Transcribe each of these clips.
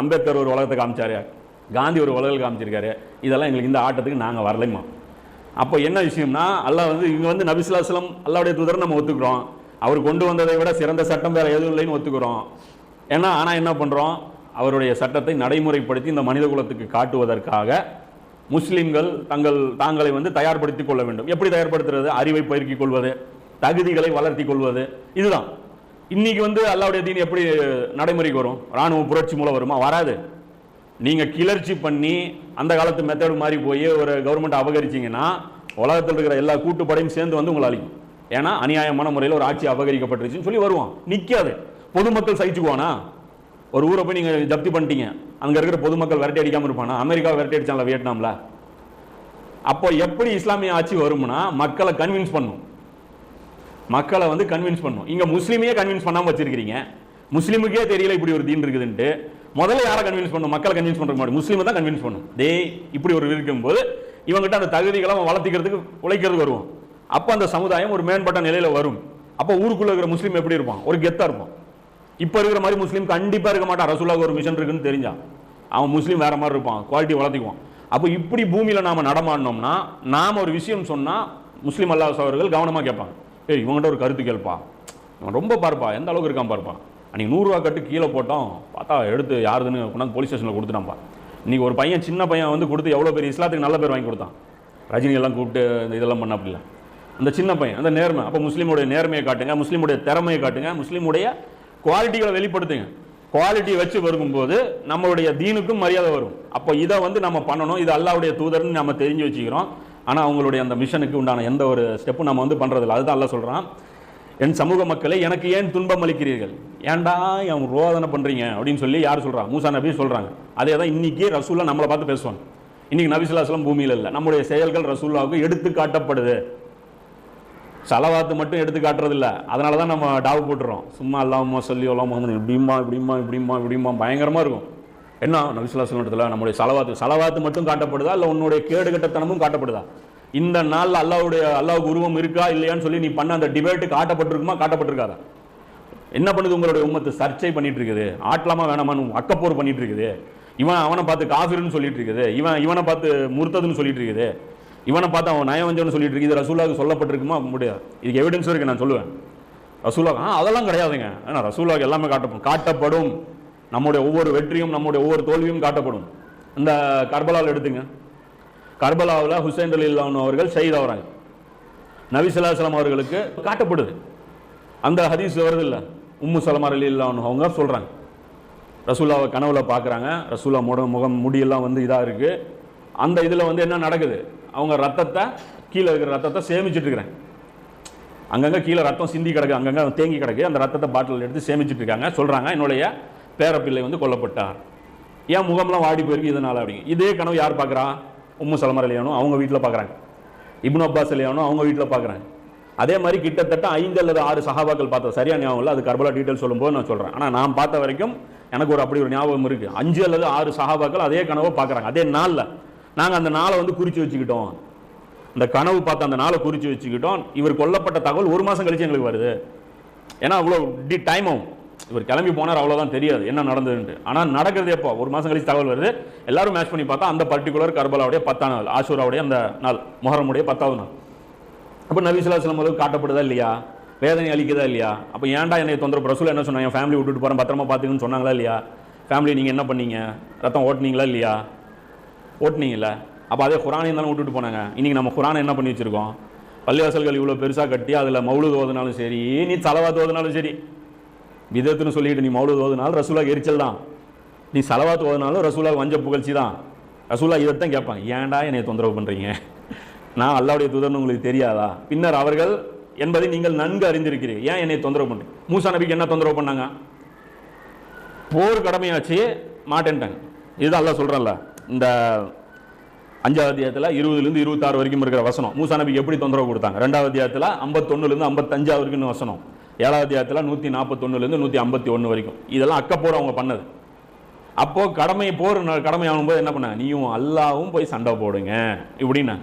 அம்பேத்கர் ஒரு உலகத்தை காமிச்சாரு. காந்தி ஒரு உலகில் காமிச்சிருக்காரு. இதெல்லாம் எங்களுக்கு இந்த ஆட்டத்துக்கு நாங்கள் வரலைமா அப்போ என்ன விஷயம்னா அல்லாஹ் வந்து இங்கே வந்து நபிசுல்லாஸ்லம் அல்லாவுடைய தூதரை நம்ம ஒத்துக்கிறோம். அவர் கொண்டு வந்ததை விட சிறந்த சட்டம் வேறு எதுவும் இல்லைன்னு ஒத்துக்கிறோம். ஏன்னா ஆனால் என்ன பண்ணுறோம் அவருடைய சட்டத்தை நடைமுறைப்படுத்தி இந்த மனித குலத்துக்கு காட்டுவதற்காக முஸ்லீம்கள் தங்கள் தாங்களை வந்து தயார்படுத்திக் கொள்ள வேண்டும். எப்படி தயார்படுத்துறது? அறிவை பயிற்சி கொள்வது தகுதிகளை வளர்த்தி கொள்வது. இதுதான். இன்னைக்கு வந்து அல்லாவுடைய தீன் எப்படி நடைமுறைக்கு வரும்? ராணுவ புரட்சி மூலம் வருமா? வராது. நீங்கள் கிளர்ச்சி பண்ணி அந்த காலத்து மெத்தட் மாதிரி போய் ஒரு கவர்மெண்ட் அபகரிச்சிங்கன்னா உலகத்தில் இருக்கிற எல்லா கூட்டுப்படையும் சேர்ந்து வந்து உங்களை அழிக்கும். ஏன்னா அநியாயமான முறையில் ஒரு ஆட்சி அபகரிக்கப்பட்டுருச்சுன்னு சொல்லி வருவான். நிற்காது பொதுமக்கள் சகிச்சுக்குவானா? ஒரு ஊரை போய் நீங்கள் ஜப்தி பண்ணிட்டீங்க. அங்கே இருக்கிற பொதுமக்கள் விரட்டி அடிக்காமல் இருப்பானா? அமெரிக்கா விரட்டி அடிச்சாங்களா வியட்நாமில். அப்போ எப்படி இஸ்லாமிய ஆட்சி வரும்னா மக்களை கன்வின்ஸ் பண்ணும். மக்களை வந்து கன்வின்ஸ் பண்ணும். இங்கே முஸ்லீமையே கன்வின்ஸ் பண்ணாமல் வச்சிருக்கிறீங்க. முஸ்லீமுக்கே தெரியல இப்படி ஒரு தீன் இருக்குதுன்ட்டு. முதல்ல யாரை கன்வின்ஸ் பண்ணும்? மக்களை கன்வின்ஸ் பண்ணுற மாதிரி. முஸ்லீமை தான் கன்வின்ஸ் பண்ணும். டே இப்படி ஒரு இருக்கும்போது இவங்ககிட்ட அந்த தகுதிகளை வளர்த்திக்கிறதுக்கு உழைக்கிறதுக்கு வருவோம் அப்போ அந்த சமுதாயம் ஒரு மேம்பட்ட நிலையில் வரும். அப்போ ஊருக்குள்ளே இருக்கிற முஸ்லீம் எப்படி இருப்பான்? ஒரு கெத்தாக இருப்பான். இப்போ இருக்கிற மாதிரி முஸ்லீம் கண்டிப்பாக இருக்க மாட்டான். ரசூலாவுக்கு ஒரு மிஷன் இருக்குன்னு தெரிஞ்சான். அவன் முஸ்லீம் வேறு மாதிரி இருப்பான். குவாலிட்டி வளர்த்திக்குவான். அப்போ இப்படி பூமியில் நாம் நடமாடினோம்னா நாம் ஒரு விஷயம் சொன்னால் முஸ்லீம் அல்லாஹ் அவர்கள் கவனமாக கேட்பாங்க. ஏய் இவங்ககிட்ட ஒரு கருத்து கேள்ப்பா. இவன் ரொம்ப பார்ப்பா எந்த அளவுக்கு இருக்கான் பார்ப்பா. அன்றைக்கி நூறுரூவா கட்டு கீழே போட்டோம் பார்த்தா எடுத்து யாருதுன்னு கொண்டாந்து போலீஸ் ஸ்டேஷனில் கொடுத்துட்டான்ப்பா இன்றைக்கி ஒரு பையன் சின்ன பையன் வந்து கொடுத்து எவ்வளோ பெரிய இஸ்லாத்துக்கு நல்ல பேர் வாங்கி கொடுத்தான். ரஜினி எல்லாம் கூப்பிட்டு இந்த இதெல்லாம் பண்ண அப்படில அந்த சின்ன பையன் அந்த நேர்மை அப்போ முஸ்லீமுடைய நேர்மையை காட்டுங்க முஸ்லீமுடைய திறமையை காட்டுங்க முஸ்லீமுடைய குவாலிட்டிகளை வெளிப்படுத்துங்க. குவாலிட்டியை வச்சு வரும்போது நம்மளுடைய தீனுக்கும் மரியாதை வரும். அப்போ இதை வந்து நம்ம பண்ணணும். இது அல்லாவுடைய தூதர்னு நம்ம தெரிஞ்சு வச்சுக்கிறோம். ஆனால் அவங்களுடைய அந்த மிஷனுக்கு உண்டான எந்த ஒரு ஸ்டெப்பும் நம்ம வந்து பண்ணுறதில்ல அதுதான் அல்ல சொல்கிறான் என் சமூக மக்களை எனக்கு ஏன் துன்பம் அளிக்கிறீர்கள்? ஏன்டா என் ரோதனை பண்ணுறீங்க அப்படின்னு சொல்லி யார் சொல்கிறான் மூசா நபி சொல்கிறாங்க அதே தான் இன்றைக்கி ரசூல்லா நம்மளை பார்த்து பேசுவாங்க. இன்னைக்கு நபிசுல்லாஸ்லாம் பூமியில் இல்லை. நம்முடைய செயல்கள் ரசூல்லாவுக்கு எடுத்து காட்டப்படுது. செலவாத்து மட்டும் எடுத்து காட்டுறதில்ல அதனால தான் நம்ம டாவு போட்டுறோம். சும்மா இல்லாமல் சொல்லி இல்லாமல் இப்படிமா இப்படிமா இப்படிமா இப்படிமா பயங்கரமாக இருக்கும். என்ன? நபிசுல்லா இடத்துல நம்முடைய சலவாத்து சலவாத்து மட்டும் காட்டப்படுதா? இல்லை உன்னுடைய கேடுகட்டத்தனமும் காட்டப்படுதா? இந்த நாளில் அல்லாவுடைய அல்லாவுக்கு உருவம் இருக்கா இல்லையான்னு சொல்லி நீ பண்ண அந்த டிபேட்டு காட்டப்பட்டிருக்குமா? காட்டப்பட்டிருக்காதா? என்ன பண்ணுது உங்களுடைய உம்மத்து? சர்ச்சை பண்ணிட்டு இருக்குது ஆட்டலாமா வேணாமான்னு அக்கப்போர் பண்ணிட்டு இருக்குது இவன் அவனை பார்த்து காஃபிர்னு சொல்லிட்டு இருக்குது இவன் இவனை பார்த்து முர்த்ததுன்னு சொல்லிட்டு இருக்குது இவனை பார்த்து அவன் நயவஞ்சன்னு சொல்லிட்டு இருக்குது இது ரசூலாவுக்கு சொல்லப்பட்டிருக்குமா? முடியாது. இதுக்கு எவிடன்ஸ் இருக்கு நான் சொல்லுவேன். ரசூலா ஆ அதெல்லாம் கிடையாதுங்க. ஏன்னா ரசூலாவுக்கு எல்லாமே காட்டப்படும். காட்டப்படும். நம்முடைய ஒவ்வொரு வெற்றியும் நம்முடைய ஒவ்வொரு தோல்வியும் காட்டப்படும். இந்த கர்பலாவில் எடுத்துங்க. கர்பலாவில் ஹுசைன் அலி அவர்கள் செய்தவராங்க நபிசுல்லாஸ்லாம் அவர்களுக்கு காட்டப்படுது. அந்த ஹதீஸ் வருது இல்லை? உம்மு சலமார் அலி அவங்க சொல்கிறாங்க ரசூல்லாவை கனவுல பார்க்குறாங்க ரசூல்லா முட முகம் முடியெல்லாம் வந்து இதாக இருக்குது அந்த இதில் வந்து என்ன நடக்குது? அவங்க ரத்தத்தை கீழே இருக்கிற ரத்தத்தை சேமிச்சிட்டு அங்கங்கே கீழே ரத்தம் சிந்தி கிடக்கு அங்கங்கே தேங்கி கிடக்கு. அந்த ரத்தத்தை பாட்டில் எடுத்து சேமிச்சிட்டு இருக்காங்க. சொல்கிறாங்க என்னுடைய பேரப்பிள்ளை வந்து கொல்லப்பட்டார். ஏன் முகம்லாம் வாடி போயிருக்கு இதனால் அப்படிங்க இதே கனவு யார் பார்க்குறா? உம்மு சலமர் அலியானும் அவங்க வீட்டில் பார்க்குறாங்க. இப்னு அப்பாஸ் அலியானும் அவங்க வீட்டில் பார்க்குறாங்க. அதே மாதிரி கிட்டத்தட்ட ஐந்து அல்லது ஆறு சகாபாக்கள் பார்த்தா சரியா ஞாபகம் இல்லை? அது கர்பலா டீட்டெயில் சொல்லும்போது நான் சொல்கிறேன் ஆனால் நான் பார்த்த வரைக்கும் எனக்கு ஒரு அப்படி ஒரு ஞாபகம் இருக்குது அஞ்சு அல்லது ஆறு சகாபாக்கள் அதே கனவை பார்க்குறாங்க. அதே நாளில். நாங்கள் அந்த நாளை வந்து குறித்து வச்சுக்கிட்டோம். இந்த கனவு பார்த்து அந்த நாளை குறித்து வச்சுக்கிட்டோம். இவர் கொல்லப்பட்ட தகவல் ஒரு மாதம் கழிச்சு எங்களுக்கு வருது. ஏன்னா அவ்வளோ டி டைம் ஆகும். இவர் கிளம்பி போனார் அவ்வளோதான் தெரியாது என்ன நடந்ததுன்ட்டு. ஆனால் நடக்கிறது எப்போ? ஒரு மாதம் கழிச்சு தகவல் வருது. எல்லாரும் மேட்ச் பண்ணி பார்த்தா அந்த பர்டிகுலர் கர்பலாவுடைய பத்தாம் நாள் ஆஷூராவுடைய அந்த நாள் முஹரமுடைய பத்தாவது நாள். அப்போ நபிசுல்லாஸ்லாம் அளவுக்கு காட்டப்படுதா இல்லையா? வேதனை அளிக்குதா இல்லையா? அப்போ ஏன்டா என்னை தொந்தரவு ரசூல் என்ன சொன்னாங்க? என் ஃபேமிலி விட்டுட்டு போகிறேன் பத்திரமா பார்த்துக்குன்னு சொன்னாங்களா இல்லையா? ஃபேமிலி நீங்கள் என்ன பண்ணீங்க? ரத்தம் ஓட்டுனீங்களா இல்லையா? ஓட்டுனீங்களா அப்போ அதே குரானை இருந்தாலும் விட்டுட்டு போனாங்க. இன்றைக்கி நம்ம குரானை என்ன பண்ணி வச்சுருக்கோம்? பள்ளிவாசல்கள் இவ்வளோ பெருசாக கட்டி அதில் மவுளுது ஓதுனாலும் சரி நீ தலவாத்து ஓதுனாலும் சரி விதத்துன்னு சொல்லிட்டு நீ மவுளுது ஓதுனாலும் ரசூலாக்கு எரிச்சல் தான். நீ செலவாத்து ஓதுனாலும் ரசூலாக்கு வஞ்ச புகழ்ச்சி தான். ரசூலா இதைத்தான் கேட்பான். ஏன்டா என்னை தொந்தரவு பண்ணுறீங்க நான் அல்லாவுடைய தூதர்னு உங்களுக்கு தெரியாதா? பின்னர் அவர்கள் என்பதை நீங்கள் நன்கு அறிந்திருக்கிறீர்கள் ஏன் என்னை தொந்தரவு பண்ணுறீங்க மூசா நபிக்கு என்ன தொந்தரவு பண்ணாங்க? போர் கடமையாச்சு மாட்டேன்ட்டாங்க. இதுதான் எல்லாம் சொல்கிறேன்ல இந்த அஞ்சாவது அத்தியாயத்தில் இருபதுலேருந்து இருபத்தாறு வரைக்கும் இருக்கிற வசனம். மூசா நபிக்கு எப்படி தொந்தரவு கொடுத்தாங்க? ரெண்டாவது அத்தியாயத்தில் ஐம்பத்தொன்னுலேருந்து ஐம்பத்தஞ்சாவது வரைக்கும் வசனம். ஏழாவது அத்தியாயத்தில் நூற்றி நாற்பத்தொன்னுலேருந்து நூற்றி ஐம்பத்தி ஒன்று வரைக்கும். இதெல்லாம் அக்கப்போர் அவங்க பண்ணது. அப்போது கடமை போர் கடமை ஆகும்போது என்ன பண்ணாங்க? நீயும் அல்லாவும் போய் சண்டை போடுங்க. இப்படின்னா.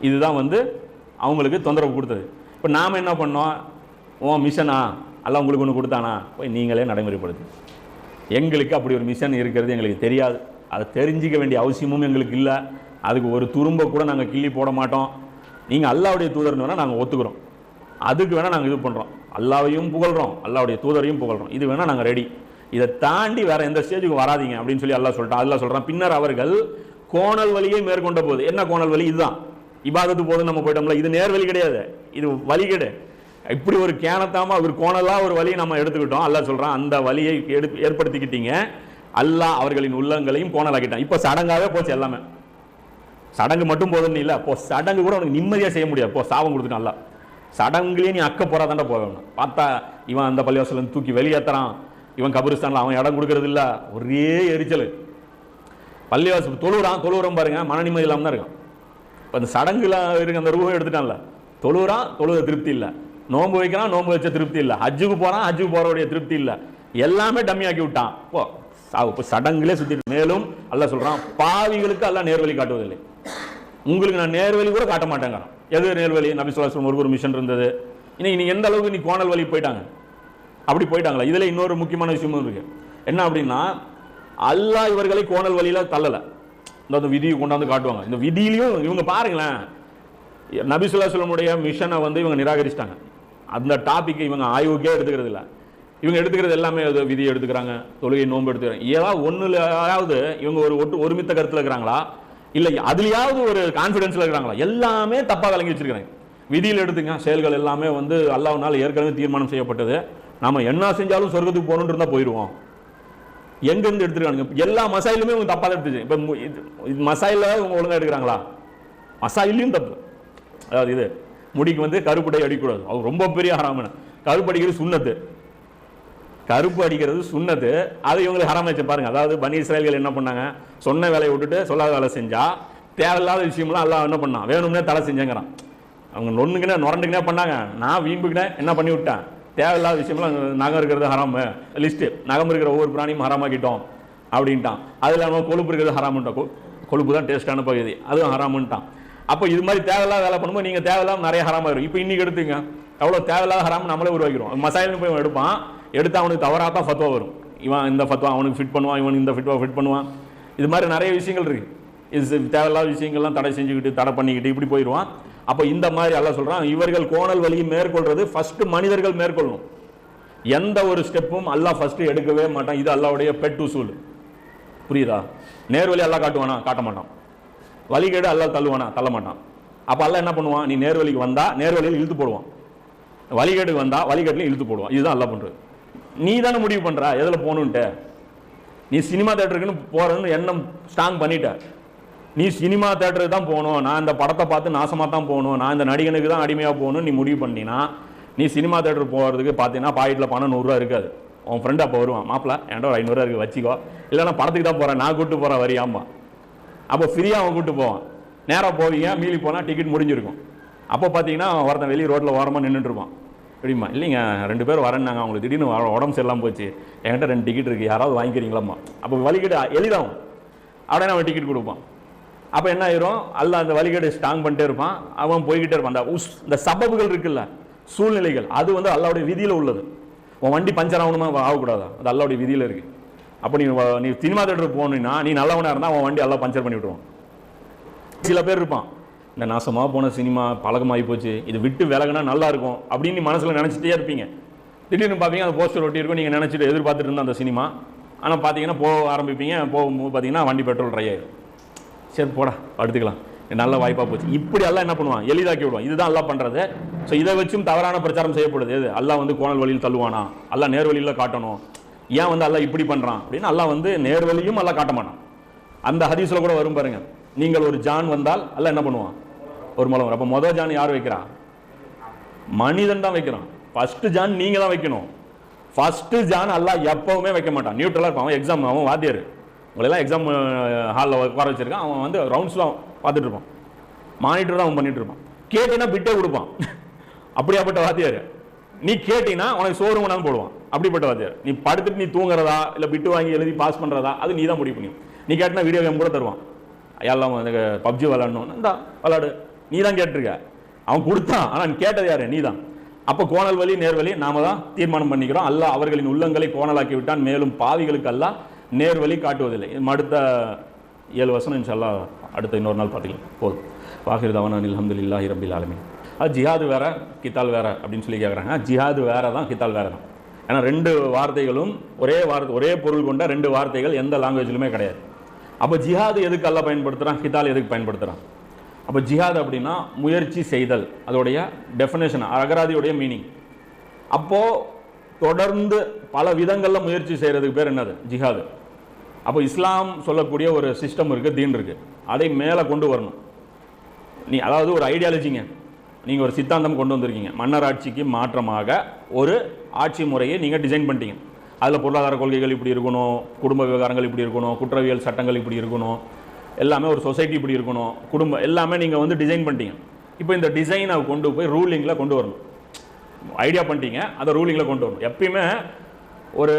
இதுதான் வந்து அவங்களுக்கு தொந்தரவு கொடுத்தது. இப்போ நாம் என்ன பண்ணோம்? ஓ மிஷனா? அல்லாஹ் உங்களுக்கு ஒன்று கொடுத்தானா? போய் நீங்களே நடைமுறைப்படுத்து. எங்களுக்கு அப்படி ஒரு மிஷன் இருக்கிறது எங்களுக்கு தெரியாது. அதை தெரிஞ்சிக்க வேண்டிய அவசியமும் எங்களுக்கு இல்லை. அதுக்கு ஒரு துரும்ப கூட நாங்கள் கிள்ளி போட மாட்டோம். நீங்கள் அல்லாவுடைய தூதர்னு வேணால் நாங்கள் ஒத்துக்கிறோம். அதுக்கு வேணால் நாங்கள் இது பண்ணுறோம் அல்லாவையும் புகழ்கிறோம் அல்லாவுடைய தூதரையும் புகழ்கிறோம் இது வேணால் நாங்கள் ரெடி இதை தாண்டி வேறு எந்த ஸ்டேஜுக்கு வராதீங்க அப்படின்னு சொல்லி அல்லா சொல்லிட்டான். அல்லா சொல்கிறான் பின்னர் அவர்கள் கோணல் வழியை மேற்கொண்ட போது என்ன கோணல் வழி? இதுதான். இபாதத்து போது நம்ம போயிட்டோம்ல இது நேர் வழி கிடையாது. இது வழி கிடையாது இப்படி ஒரு கேனத்தாமல் ஒரு கோணலாக ஒரு வழியை நம்ம எடுத்துக்கிட்டோம். அல்லா சொல்கிறான் அந்த வழியை எடு ஏற்படுத்திக்கிட்டீங்க. அல்லாஹ் அவர்களின் உள்ளங்களையும் கோணலாக்கிட்டான். இப்போ சடங்காகவே போச்சு எல்லாமே. சடங்கு மட்டும் போதுன்னு இல்லை இப்போ சடங்கு கூட உனக்கு நிம்மதியாக செய்ய முடியாது. இப்போ சாபம் கொடுத்துட்டான் அல்லா சடங்குலேயே நீ அக்க போகிறாதாண்டா போவேன் பார்த்தா இவன் அந்த பள்ளிவாசல தூக்கி வெளியேற்றுறான் இவன் கபிரிஸ்தானில் அவன் இடம் கொடுக்கறது இல்லை ஒரே எரிச்சல். பள்ளிவாசல் தொழுறான் தொழுவுறம் பாருங்க மனநிம்மதி இல்லாமல் தான் இருக்கான். இப்போ அந்த சடங்குல இருக்க அந்த ரூபம் எடுத்துட்டான்ல. தொழுறான் தொழுத திருப்தி இல்லை. நோன்பு வைக்கிறான் நோன்பு வச்ச திருப்தி இல்லை. ஹஜ்ஜுக்கு போகிறான் ஹஜ்ஜுக்கு போகிறவுடைய திருப்தி இல்லை. எல்லாமே டம்மி ஆக்கி விட்டான். போ இப்போ சடங்குலே சுற்றிட்டு மேலும் எல்லாம் சொல்கிறான் பாவிகளுக்கு எல்லாம் நேர்வழி காட்டுவதில்லை. உங்களுக்கு நான் நேர்வழி கூட காட்ட மாட்டேங்கிறான். எது நேர்வழி நபி சொல்லாஸ்லம் ஒரு ஒரு மிஷன் இருந்தது. இன்னைக்கு நீ எந்த அளவுக்கு நீ கோணல் வழி போயிட்டாங்க? அப்படி போயிட்டாங்களா? இதில் இன்னொரு முக்கியமான விஷயமும் இருக்குது என்ன அப்படின்னா அல்லாஹ் இவர்களை கோணல் வழியில் தள்ளலை. இந்த அந்த விதியை கொண்டாந்து காட்டுவாங்க. இந்த விதியிலையும் இவங்க பாருங்களேன். நபி சொல்லாஸ்லமுடைய மிஷனை வந்து இவங்க நிராகரிச்சிட்டாங்க. அந்த டாப்பிக்கை இவங்க ஆய்வுக்கே எடுத்துக்கிறது இல்லை. இவங்க எடுத்துக்கிறது எல்லாமே அது விதியை எடுத்துக்கிறாங்க தொழுகை நோன்பு எடுத்துக்கிறாங்க. ஏதாவது ஒன்றுலையாவது இவங்க ஒரு ஒட்டு ஒருமித்த கருத்தில் இருக்கிறாங்களா? இல்லை அதுலயாவது ஒரு கான்ஃபிடென்ஸில் இருக்கிறாங்களா? எல்லாமே தப்பாக விளங்கி வச்சிருக்கிறாங்க விதியில் எடுத்துங்க. செயல்கள் எல்லாமே வந்து அல்லாஹ்வுனால ஏற்கனவே தீர்மானம் செய்யப்பட்டது. நம்ம என்ன செஞ்சாலும் சொர்க்கத்துக்கு போகணுன்னு இருந்தால் போயிடுவோம். எங்கேருந்து எடுத்துருக்கானுங்க? எல்லா மசாயிலுமே இவங்க தப்பாக தான் எடுத்துச்சு. இப்போ இது இவங்க ஒழுங்காக எடுக்கிறாங்களா? மசாயிலையும் தப்பு. அதாவது இது முடிக்கு வந்து கருப்படை அடிக்கக்கூடாது. அவங்க ரொம்ப பெரிய ஹராமன. கருப்படிக்கிறது சுண்ணத்து. கருப்பு அடிக்கிறது சுண்ணத்து. அது இவங்களுக்கு ஹராம வச்சு பாருங்க. அதாவது பனி இஸ்ரேல்கள் என்ன பண்ணாங்க? சொன்ன வேலையை விட்டுட்டு சொல்லாத வேலை செஞ்சா தேவையில்லாத விஷயம்லாம் எல்லாம் என்ன பண்ணான்? வேணும்னே தலை செஞ்சேங்கிறான். அவங்க நொண்ணுக்குனே நுரண்டுக்குனே பண்ணாங்க. நான் வீம்புக்குனே என்ன பண்ணி விட்டேன்? தேவையில்லாத விஷயம்லாம் நகம் இருக்கிறது ஹராம. லிஸ்ட்டு. நகம் இருக்கிற ஒவ்வொரு பிராணியும் ஹராமாக்கிட்டோம் அப்படின்ட்டான். அதில் நம்ம கொழுப்பு இருக்கிறது ஹராமுன்ட்டோம் கொழுப்பு தான் டேஸ்டான பகுதி. அதுவும் ஹராமுன்ட்டான். அப்போ இது மாதிரி தேவையில்லாத வேலை பண்ணும்போது நீங்கள் தேவையில்லாம நிறைய ஹராமாக இருக்கும் இப்போ இன்றைக்கி எடுத்துங்க எவ்வளோ தேவையில்லாத ஹராம் நம்மளே உருவாக்கிறோம் மசாயில் போய் எடுப்பான். எடுத்து அவனுக்கு தவறாக தான் ஃபத்வா வரும். இவன் இந்த ஃபத்வா அவனுக்கு ஃபிட் பண்ணுவான் இவன் இந்த ஃபிட்வா ஃபிட் பண்ணுவான். இது மாதிரி நிறைய விஷயங்கள் இருக்கு. இது தேவையில்லாத விஷயங்கள்லாம் தடை செஞ்சுக்கிட்டு தடை பண்ணிக்கிட்டு இப்படி போயிடுவான் அப்போ இந்த மாதிரி எல்லாம் சொல்கிறான் இவர்கள் கோணல் வழியை மேற்கொள்றது ஃபஸ்ட்டு மனிதர்கள் மேற்கொள்ளணும். எந்த ஒரு ஸ்டெப்பும் அல்லாஹ் ஃபஸ்ட்டு எடுக்கவே மாட்டான். இது அல்லாவுடைய பெட் உசூல் புரியுதா? நேர்வழி எல்லாம் காட்டுவானா? காட்ட மாட்டான். வழிகேடு எல்லாம் தள்ளுவானா? தள்ள மாட்டான். அப்போ எல்லாம் என்ன பண்ணுவான்? நீ நேர்வழிக்கு வந்தால் நேர்வழியில் இழுத்து போடுவான். வழிகேடுக்கு வந்தால் வழிகேட்டில் இழுத்து போடுவான். இதுதான் எல்லாம் பண்ணுறது நீ தானே முடிவு பண்ணுறா எதில் போகணுன்ட்டு நீ சினிமா தேட்டருக்குன்னு போகிறதுன்னு எண்ணம் ஸ்ட்ராங் பண்ணிட்ட. நீ சினிமா தேட்டருக்கு தான் போகணும். நான் இந்த படத்தை பார்த்து நாசமாக தான் போகணும். நான் இந்த நடிகனுக்கு தான் அடிமையாக போகணும் நீ முடிவு பண்ணினா நீ சினிமா தேட்டர் போகிறதுக்கு பார்த்தீங்கன்னா பாக்கெட்டில் பணம் நூறுரூவா இருக்காது. உன் ஃப்ரெண்ட் அப்போ வருவான். மாப்பிள்ள என்கிட்ட ஒரு ஐநூறுரூவா இருக்குது வச்சுக்கோ. இல்லைன்னா படத்துக்கு தான் போகிறேன் நான் கூப்பிட்டு போகிறேன் வரியாமா அப்போ ஃப்ரீயாக அவன் கூப்பிட்டு போவான். நேராக போவீங்க மீறி போனால் டிக்கெட் முடிஞ்சிருக்கும். அப்போ பார்த்தீங்கன்னா ஒருத்தன் வெளியே ரோட்டில் ஓரமாக நின்றுட்டுருப்பான் அப்படிமா இல்லைங்க ரெண்டு பேர் வரேன்னாங்க அவங்களுக்கு திடீர்னு உடம்பு சரியில்லாமல் போச்சு. என்கிட்ட ரெண்டு டிக்கெட் இருக்குது யாராவது வாங்கிக்கிறீங்களாம்மா? அப்போ வழிகேடு எளிதாகும். அப்படியே அவன் டிக்கெட் கொடுப்பான் அப்போ என்ன ஆயிரும்? அல்ல அந்த வழிகேடு ஸ்ட்ராங் பண்ணிட்டே இருப்பான். அவன் போய்கிட்டே இருப்பான். அந்த உஸ் இந்த சபபுகள் இருக்குல்ல சூழ்நிலைகள் அது வந்து அல்லாவுடைய விதியில் உள்ளது. உன் வண்டி பஞ்சர் ஆகணுமா? ஆகக்கூடாதா? அது அல்லாவுடைய விதியில் இருக்குது அப்போ நீ நீ சினிமா தேட்டருக்கு போகணுன்னா நீ நல்லவனாக இருந்தால் அவன் வண்டி எல்லாம் பஞ்சர் பண்ணி விட்டுருவான். சில பேர் இருப்பான். இந்த நாசமாக போன சினிமா பழக்கமாகி போச்சு இது விட்டு விலகினா நல்லாயிருக்கும் அப்படின்னு மனசில் நினச்சிட்டே இருப்பீங்க. திடீர்னு பார்ப்பீங்க அந்த போஸ்டர் ஒட்டி இருக்கும் நீங்கள் நினச்சிட்டு எதிர்பார்த்துட்டு இருந்த அந்த சினிமா. ஆனால் பார்த்தீங்கன்னா போக ஆரம்பிப்பீங்க போகும்போது பார்த்தீங்கன்னா வண்டி பெட்ரோல் ட்ரை ஆகிடும் சரி போடா படுத்துக்கலாம் நல்ல வாய்ப்பாக போச்சு. இப்படி எல்லாம் என்ன பண்ணுவான்? எளிதாக்கி விடுவான். இதுதான் எல்லாம் பண்ணுறது ஸோ இதை வச்சும் தவறான பிரச்சாரம் செய்யப்படுது. எது? எல்லாம் வந்து கோணல் வழியில் தள்ளுவானா? எல்லாம் நேர் வழியில் காட்டணும். ஏன் வந்து எல்லாம் இப்படி பண்ணுறான் அப்படின்னு எல்லாம் வந்து நேர் வழியும் எல்லாம் காட்ட மாட்டான். அந்த ஹதீஸில் கூட வரும் பாருங்கள் நீங்கள் ஒரு ஜான் வந்தால் அல்ல என்ன பண்ணுவான்? ஒரு முளம் வரும். அப்போ மொதல் ஜான் யார் வைக்கிறா? மனிதன் தான் வைக்கிறான். ஃபர்ஸ்ட் ஜான் நீங்க தான் வைக்கணும். ஃபர்ஸ்ட் ஜான் அல்லா எப்பவுமே வைக்க மாட்டான். நியூட்ரலாக இருப்பான். அவன் எக்ஸாம் அவன் வாத்தியார். உங்களெல்லாம் எக்ஸாம் ஹாலில் உட்கார வச்சிருக்கான். அவன் வந்து ரவுண்ட்ஸ்லாம் பார்த்துட்டு இருப்பான். மானிட்டர் தான் அவன் பண்ணிட்டு இருப்பான். கேட்டீங்கன்னா பிட்டே கொடுப்பான். அப்படியாப்பட்ட வாத்தியார். நீ கேட்டீங்கன்னா உனக்கு சோறு கொண்டாந்து போடுவான். அப்படிப்பட்ட வாத்தியார். நீ படுத்துட்டு நீ தூங்குறதா? இல்லை பிட்டு வாங்கி எழுதி பாஸ் பண்ணுறதா அது நீ தான் முடிவு பண்ணியும் நீ கேட்டினா வீடியோ கேம் கூட தருவான். எல்லாம் வந்து பப்ஜி விளாடணும் இந்தா விளாடு நீ தான் கேட்டிருக்க. அவன் கொடுத்தான். ஆனால் நீ கேட்டது யாரு? நீ தான் அப்போ கோணல் வழி நேர்வழி நாம தான் தீர்மானம் பண்ணிக்கிறோம். அல்ல அவர்களின் உள்ளங்களை கோணலாக்கி விட்டான். மேலும் பாவிகளுக்கு அல்லாஹ் நேர்வழி காட்டுவதில்லை. அடுத்த ஏழு வசனம் இன்ஷால்லா அடுத்த இன்னொரு நாள் பார்த்துக்கலாம். போதும். வாகிர் தவன் அல்ஹம்துலில்லாஹி ரபில் ஆலமீன். அது ஜிஹாது வேற கித்தால் வேற அப்படின்னு சொல்லி கேட்குறாங்க ஜிஹாது வேற தான் கித்தால் வேற தான். ஏன்னா ரெண்டு வார்த்தைகளும் ஒரே வார்த்தை ஒரே பொருள் கொண்ட ரெண்டு வார்த்தைகள் எந்த லாங்குவேஜிலுமே கிடையாது. அப்போ ஜிஹாது எதுக்கு அல்ல பயன்படுத்துகிறான் கிதால் எதுக்கு பயன்படுத்துகிறான் அப்போ ஜிஹாத் அப்படின்னா முயற்சி செய்தல். அதோடைய டெஃபினேஷன் அகராதியுடைய மீனிங் அப்போது தொடர்ந்து பல விதங்களில் முயற்சி செய்கிறதுக்கு பேர் என்னது? ஜிஹாது. அப்போ இஸ்லாம் சொல்லக்கூடிய ஒரு சிஸ்டம் இருக்குது தீன் இருக்குது அதை மேலே கொண்டு வரணும். நீ அதாவது ஒரு ஐடியாலஜிங்க நீங்கள் ஒரு சித்தாந்தம் கொண்டு வந்திருக்கீங்க. மன்னர் ஆட்சிக்கு மாற்றமாக ஒரு ஆட்சி முறையை நீங்கள் டிசைன் பண்ணிட்டீங்க. அதில் பொருளாதார கொள்கைகள் இப்படி இருக்கணும் குடும்ப விவகாரங்கள் இப்படி இருக்கணும் குற்றவியல் சட்டங்கள் இப்படி இருக்கணும் எல்லாமே ஒரு சொசைட்டி இப்படி இருக்கணும் குடும்பம் எல்லாமே நீங்கள் வந்து டிசைன் பண்ணிட்டீங்க. இப்போ இந்த டிசைனை கொண்டு போய் ரூலிங்கில் கொண்டு வரணும். ஐடியா பண்ணிட்டீங்க அதை ரூலிங்கில் கொண்டு வரணும். எப்பயுமே ஒரு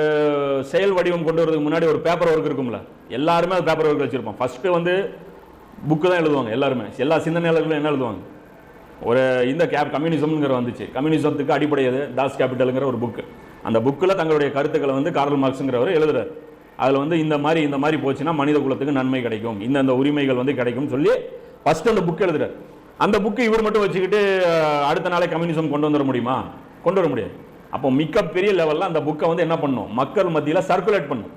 செயல் வடிவம் கொண்டு வரதுக்கு முன்னாடி ஒரு பேப்பர் ஒர்க் இருக்கும்ல எல்லாருமே அது பேப்பர் ஒர்க் வச்சுருப்போம். ஃபஸ்ட்டு வந்து புக்கு தான் எழுதுவாங்க எல்லாருமே. எல்லா சிந்தனையாளர்களும் என்ன எழுதுவாங்க? ஒரு இந்த கேப் கம்யூனிசம்ங்கிற வந்துச்சு. கம்யூனிசத்துக்கு அடிப்படையது தாஸ் கேபிட்டலுங்கிற ஒரு புக்கு அந்த புக்கில் தங்களுடைய கருத்துக்களை வந்து கார்ல் மார்க்ஸுங்கிறவர் எழுதுறாரு. அதில் வந்து இந்த மாதிரி இந்த மாதிரி போச்சுன்னா மனித குலத்துக்கு நன்மை கிடைக்கும். இந்த அந்த உரிமைகள் வந்து கிடைக்கும் சொல்லி ஃபஸ்ட்டு அந்த புக் எழுதுறாரு. அந்த புக்கு இவர் மட்டும் வச்சுக்கிட்டு அடுத்த நாளே கம்யூனிசம் கொண்டு வந்துட முடியுமா? கொண்டு வர முடியாது. அப்போ மிகப்பெரிய லெவலில் அந்த புக்கை வந்து என்ன பண்ணும்? மக்கள் மத்தியில் சர்க்குலேட் பண்ணும்.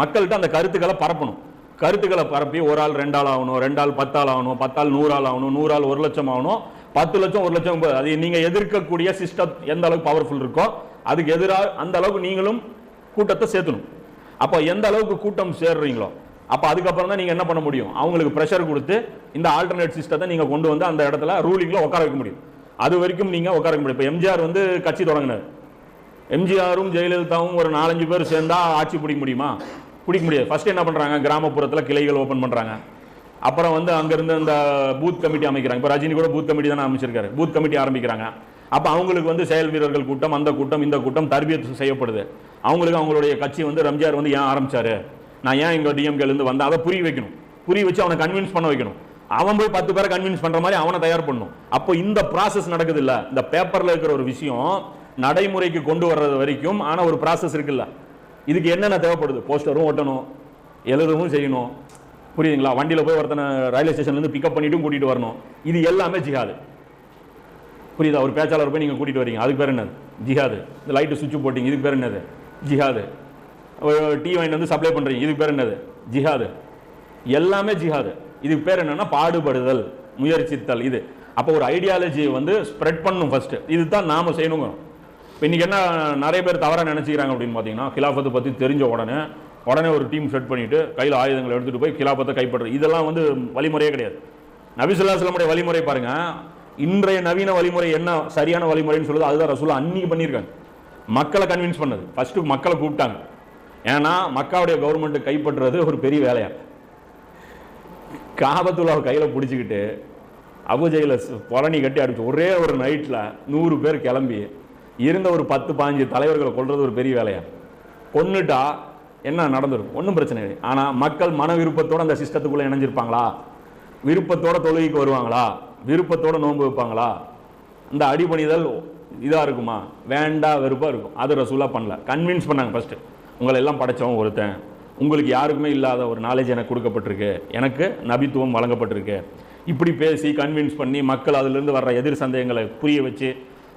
மக்கள்கிட்ட அந்த கருத்துக்களை பரப்பணும். கருத்துக்களை பரப்பி ஒரு ஆள் ரெண்டு ஆள் ஆகணும் ரெண்டு ஆள் பத்து ஆகணும் பத்தாள் நூறாள் ஆகணும் நூறு ஆள் ஒரு லட்சம் ஆகணும் பத்து லட்சம் ஒரு லட்சம் அது நீங்கள் எதிர்க்கக்கூடிய சிஸ்டம் எந்த அளவுக்கு பவர்ஃபுல் இருக்கோ அதுக்கு எதிராக அந்த அளவுக்கு நீங்களும் கூட்டத்தை சேர்த்தணும். அப்போ எந்த அளவுக்கு கூட்டம் சேர்றீங்களோ அப்போ அதுக்கப்புறம் தான் நீங்கள் என்ன பண்ண முடியும்? அவங்களுக்கு ப்ரெஷர் கொடுத்து இந்த ஆல்டர்னேட் சிஸ்டத்தை நீங்கள் கொண்டு வந்து அந்த இடத்துல ரூலிங்கில் உட்கார வைக்க முடியும். அது வரைக்கும் நீங்கள் உட்கார வைக்க முடியும். இப்போ எம்ஜிஆர் வந்து கட்சி தொடங்கினார். எம்ஜிஆரும் ஜெயலலிதாவும் ஒரு நாலஞ்சு பேர் சேர்ந்தா ஆட்சி பிடிக்க முடியுமா? பிடிக்க முடியாது. ஃபர்ஸ்ட் என்ன பண்ணுறாங்க கிராமப்புறத்தில் கிளைகள் ஓப்பன் பண்ணுறாங்க அப்புறம் வந்து அங்கேருந்து அந்த பூத் கமிட்டி அமைக்கிறாங்க. இப்போ ரஜினி கூட பூத் கமிட்டி தானே அமைச்சிருக்காரு. பூத் கமிட்டி ஆரம்பிக்கிறாங்க. அப்போ அவங்களுக்கு வந்து செயல் வீரர்கள் கூட்டம் அந்த கூட்டம் இந்த கூட்டம் தர்பியத்து செய்யப்படுது. அவங்களுக்கு அவங்களுடைய கட்சி வந்து ரம்ஜியார் வந்து ஏன் ஆரம்பிச்சாரு? நான் ஏன் இங்கே டிஎம்கேலேருந்து வந்தேன்? அதை புரிய வைக்கணும். புரிய வச்சு அவனை கன்வின்ஸ் பண்ண வைக்கணும். அவன் போய் பத்து பேரை கன்வின்ஸ் பண்ணுற மாதிரி அவனை தயார் பண்ணணும். அப்போ இந்த ப்ராசஸ் நடக்குது இல்லை. இந்த பேப்பரில் இருக்கிற ஒரு விஷயம் நடைமுறைக்கு கொண்டு வர்றது வரைக்கும் ஆனால் ஒரு ப்ராசஸ் இருக்குல்ல. இதுக்கு என்னென்ன தேவைப்படுது? போஸ்டரும் ஒட்டணும். எழுதவும் செய்யணும். புரியுதுங்களா? வண்டியில் போய் ஒருத்தனை ரயில்வே ஸ்டேஷன்லேருந்து பிக்கப் பண்ணிட்டும் கூட்டிகிட்டு வரணும். இது எல்லாமே ஜிஹாது புரியுதா? ஒரு பேச்சாளர் போய் நீங்கள் கூட்டிகிட்டு வரீங்க. அதுக்கு பேர் என்னது? ஜிஹாது. இந்த லைட்டு சுவிட்ச் போட்டிங்க. இதுக்கு பேர் என்னது? ஜிஹாது. ஒரு டீ வாங்கிட்டு வந்து சப்ளை பண்ணுறீங்க இதுக்கு பேர் என்னது? ஜிஹாது. எல்லாமே ஜிஹாது. இதுக்கு பேர் என்னென்னா பாடுபடுதல் முயற்சித்தல் இது. அப்போ ஒரு ஐடியாலஜியை வந்து ஸ்ப்ரெட் பண்ணணும் இது தான் நாம் செய்யணுங்க. இப்போ இன்னைக்கு என்ன நிறைய பேர் தவறாக நினச்சிக்கிறாங்க அப்படின்னு பார்த்தீங்கன்னா கிலாஃபத்தை பற்றி தெரிஞ்ச உடனே உடனே ஒரு டீம் செட் பண்ணிவிட்டு கையில் ஆயுதங்களை எடுத்துகிட்டு போய் கிலாபத்தை கைப்பற்று இதெல்லாம் வந்து வழிமுறையே கிடையாது. நபிசுல்லாஸ்லமுடைய வழிமுறை பாருங்கள் இன்றைய நவீன வழிமுறை என்ன? சரியான வழிமுறைன்னு சொல்லுது அதுதான் ரசூலா அன்னைக்கு பண்ணியிருக்காங்க. மக்களை கன்வின்ஸ் பண்ணது. ஃபஸ்ட்டு மக்களை கூப்பிட்டாங்க. ஏன்னா மக்காவுடைய கவர்மெண்ட் கைப்பற்றுறது ஒரு பெரிய வேலையா? காபத்துல்லாவை கையில் பிடிச்சிக்கிட்டு அபுஜையில் புரணி கட்டி அடிச்சு ஒரே ஒரு நைட்டில் நூறு பேர் கிளம்பி இருந்த ஒரு பத்து பாஞ்சு தலைவர்களை கொள்வது ஒரு பெரிய வேலையா? கொன்னுட்டா என்ன நடந்திருக்கும் ஒன்றும் பிரச்சனை இல்லை. ஆனால் மக்கள் மன விருப்பத்தோடு அந்த சிஸ்டத்துக்குள்ளே இணைஞ்சிருப்பாங்களா? விருப்பத்தோட தொழுகைக்கு வருவாங்களா? விருப்பத்தோடு நோன்பு வைப்பாங்களா? இந்த அடிபணிதல் இதாக இருக்குமா? வேண்டா வெறுப்பாக இருக்கும். அது ரசூலாக பண்ணல. கன்வின்ஸ் பண்ணாங்க ஃபஸ்ட்டு உங்களை எல்லாம் படைச்சவன் ஒருத்தன். உங்களுக்கு யாருக்குமே இல்லாத ஒரு நாலேஜ் எனக்கு கொடுக்கப்பட்டிருக்கு. எனக்கு நபித்துவம் வழங்கப்பட்டிருக்கு. இப்படி பேசி கன்வின்ஸ் பண்ணி மக்கள் அதிலிருந்து வர்ற எதிர் சந்தேகங்களை புரிய வச்சு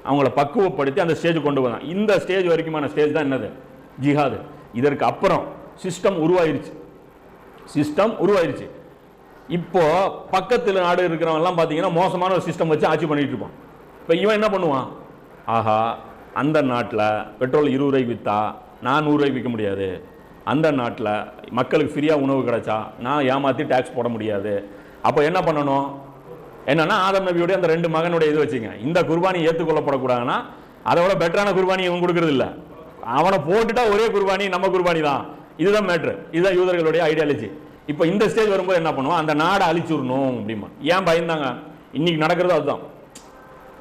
அவங்கள பக்குவப்படுத்தி அந்த ஸ்டேஜ் கொண்டு வந்தாங்க இந்த ஸ்டேஜ் வரைக்குமான ஸ்டேஜ் தான் என்னது? ஜிஹாது. இதற்கு அப்புறம் சிஸ்டம் உருவாயிருச்சு. சிஸ்டம் உருவாயிருச்சு. இப்போ பக்கத்தில் நாடு இருக்கிறவங்க எல்லாம் பார்த்தீங்கன்னா மோசமான ஒரு சிஸ்டம் வச்சு ஆட்சி பண்ணிட்டு இருப்பான். இப்போ இவன் என்ன பண்ணுவான்? ஆஹா அந்த நாட்டில் பெட்ரோல் இருபது ரூபாய்க்கு விற்றா நான் நூறு ரூபாய்க்கு விற்க முடியாது. அந்த நாட்டில் மக்களுக்கு ஃப்ரீயாக உணவு கிடைச்சா நான் ஏமாற்றி டேக்ஸ் போட முடியாது. அப்போ என்ன பண்ணணும்? என்னன்னா ஆதம் நபியுடைய அந்த ரெண்டு மகனுடைய இது வச்சுங்க. இந்த குர்பானி ஏற்றுக்கொள்ளப்படக்கூடாதுன்னா அதை விட பெட்டரான குர்பானி இவன் கொடுக்குறது இல்லை. அவனை போட்டுட்டா ஒரே குர்பானி நம்ம குர்பானி தான் இதுதான் மேட்ரு இதுதான் யூதர்களுடைய ஐடியாலஜி இப்போ இந்த ஸ்டேஜ் வரும்போது என்ன பண்ணுவோம்? அந்த நாடை அழிச்சுடணும் அப்படிமா ஏன் பயந்தாங்க? இன்னைக்கு நடக்கிறது அதுதான்.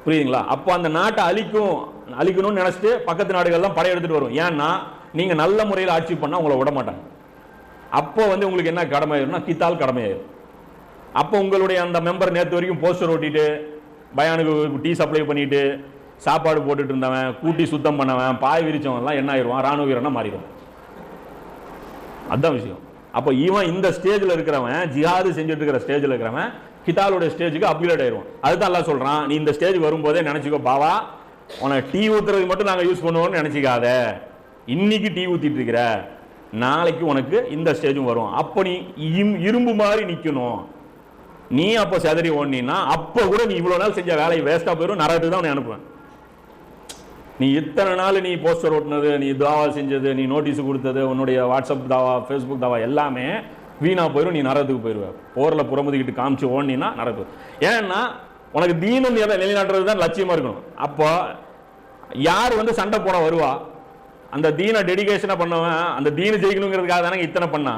புரியுதுங்களா? அப்போ அந்த நாட்டை அழிக்கும் அழிக்கணும்னு நினைச்சிட்டு பக்கத்து நாடுகள்லாம் படையெடுத்துட்டு வரும். ஏன்னா நீங்கள் நல்ல முறையில் ஆட்சி பண்ணால் உங்களை விட மாட்டாங்க. அப்போ வந்து உங்களுக்கு என்ன கடமையாயிரும்னா கித்தால் கடமையாயிரும். அப்போ உங்களுடைய அந்த மெம்பர் நேற்று வரைக்கும் போஸ்டர் ஓட்டிட்டு பயானுக்கு டீ சப்ளை பண்ணிட்டு சாப்பாடு போட்டுட்டு இருந்தவன் கூட்டி சுத்தம் பண்ணவன் பாய் விரிச்சவன்லாம் என்ன ஆயிடுவான் ராணுவ வீரனா மாறிடுவான். அதுதான் விஷயம். அப்போ இவன் இந்த ஸ்டேஜில் இருக்கிறவன் ஜிஹாது செஞ்சுட்டு இருக்கிற ஸ்டேஜில் இருக்கிறவன் கிதாலுடைய ஸ்டேஜுக்கு அப்கிரேட் ஆயிடுவான். அதுதான் எல்லாம் சொல்கிறான் நீ இந்த ஸ்டேஜ் வரும்போதே நினச்சிக்கோ பாவா உனக்கு டீ ஊற்றுறது மட்டும் நாங்கள் யூஸ் பண்ணுவோம்னு நினச்சிக்காத. இன்னைக்கு டீ ஊற்றிட்டு இருக்கிற நாளைக்கு உனக்கு இந்த ஸ்டேஜும் வரும். அப்போ நீ இரும்பு மாதிரி நிற்கணும் நீ அப்போ செதறி ஓடினா அப்போ கூட நீ இவ்வளோ நாள் செஞ்ச வேலையை வேஸ்ட்டாக போயிடும் நரகத்துக்கு தான் உன்னை அனுப்புவேன். நீ இத்தனை நாள் நீ போஸ்டர் ஓட்டினது நீ தாவா செஞ்சது நீ நோட்டீஸ் கொடுத்தது உன்னுடைய வாட்ஸ்அப் தாவா ஃபேஸ்புக் தாவா எல்லாமே வீணாக போயிடும் நீ நரகத்துக்கு போயிடுவேன் போரில் புறமுதுகிட்டு காமிச்சு ஓடினா நரகத்துக்கு ஏன்னா உனக்கு தீனம் எதை நிலைநாட்டுறது தான் லட்சியமாக இருக்கணும். அப்போ யார் வந்து சண்டை போட வருவா? அந்த தீன டெடிகேஷனாக பண்ணவன் அந்த தீன ஜெயிக்கணுங்கிறதுக்காக தானே இத்தனை பண்ணா?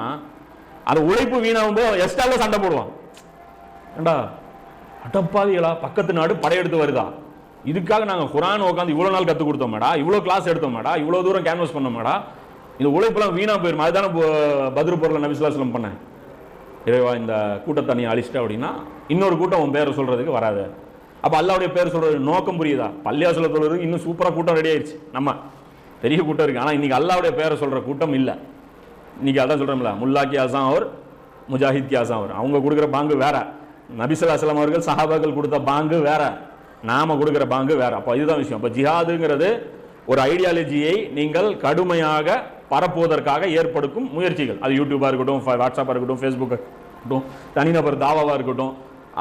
அந்த உழைப்பு வீணாகும் போது எஸ்டால சண்டை போடுவான். ஏண்டா? அடப்பாவிகளா பக்கத்து நாடு படையெடுத்து வருதா? இதுக்காக நாங்கள் குரான் உட்காந்து இவ்வளோ நாள் கற்றுக் கொடுத்தோம் மேடா. இவ்வளோ கிளாஸ் எடுத்தோம் மேடா. இவ்வளோ தூரம் கேன்வஸ் பண்ணோம் மேடா. இந்த உழைப்பெல்லாம் வீணாக போயிடும் அதுதானே பு- பத்ரு பொருளை நபிசுலாசலம் பண்ணேன். இறைவா இந்த கூட்டத்தை நீ அழிச்சிட்ட அப்படின்னா இன்னொரு கூட்டம் உன் பேரை சொல்கிறதுக்கு வராது. அப்போ அல்லாவுடைய பேர் சொல்கிறது நோக்கம் புரியுதா? பள்ளியாசல தொழுறது இன்னும் சூப்பராக கூட்டம் ரெடி ஆயிடுச்சு நம்ம பெரிய கூட்டம் இருக்குது ஆனால் இன்றைக்கி அல்லாவுடைய பேரை சொல்கிற கூட்டம் இல்லை. இன்றைக்கி அதான் சொல்கிறோம்ல முல்லாக்கி அசாம் அவர் முஜாஹித் அசாம் அவர். அவங்க கொடுக்குற பாங்கு வேற. நபிசுல்லா அஸ்லாம் அவர்கள் சஹாபாக்கள் கொடுத்த பாங்கு வேறு. நாம கொடுக்குற பாங்கு வேற. அப்போ இதுதான் விஷயம். அப்போ ஜிஹாதுங்கிறது ஒரு ஐடியாலஜியை நீங்கள் கடுமையாக பரப்புவதற்காக ஏற்படுத்தும் முயற்சிகள். அது யூடியூப்பாக இருக்கட்டும் வாட்ஸ்அப்பாக இருக்கட்டும் ஃபேஸ்புக் இருக்கட்டும் தனிநபர் தாவாவாக இருக்கட்டும்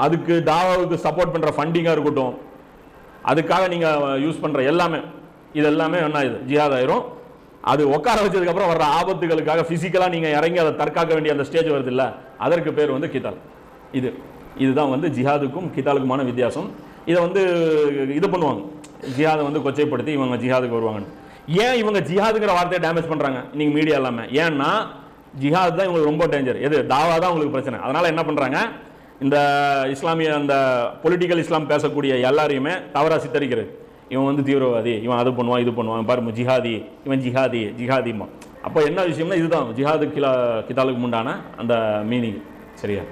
அதுக்கு தாவாவுக்கு சப்போர்ட் பண்ணுற ஃபண்டிங்காக இருக்கட்டும் அதுக்காக நீங்கள் யூஸ் பண்ணுற எல்லாமே இது எல்லாமே என்ன இது ஜிஹாத் ஆயிரும். அது உட்கார வச்சதுக்கப்புறம் வர்ற ஆபத்துகளுக்காக ஃபிசிக்கலாக நீங்கள் இறங்கி அதை தற்காக்க வேண்டிய அந்த ஸ்டேஜ் வருது இல்லை? அதற்கு பேர் வந்து கிதால். இது. இதுதான் வந்து ஜிஹாதுக்கும் கிதாலுக்குமான வித்தியாசம். இதை வந்து இது பண்ணுவாங்க. ஜிஹாதை வந்து கொச்சைப்படுத்தி இவங்க ஜிஹாதுக்கு வருவாங்கன்னு. ஏன் இவங்க ஜிஹாதுங்கிற வார்த்தையை டேமேஜ் பண்ணுறாங்க இன்றைக்கி மீடியா இல்லாமல் ஏன்னா ஜிஹாத் தான் இவங்களுக்கு ரொம்ப டேஞ்சர் எது? தாவா தான் உங்களுக்கு பிரச்சனை. அதனால் என்ன பண்ணுறாங்க இந்த இஸ்லாமிய அந்த பொலிட்டிக்கல் இஸ்லாம் பேசக்கூடிய எல்லாரையுமே தவறாக சித்தரிக்கிறது. இவன் வந்து தீவிரவாதி இவன் அது பண்ணுவான் இது பண்ணுவான். பாரு ஜிஹாதி இவன் ஜிஹாதி ஜிஹாதிமா அப்போ என்ன விஷயம்னா இதுதான். ஜிஹாது கிலா கிதாலுக்கு முண்டான அந்த மீனிங் சரியா?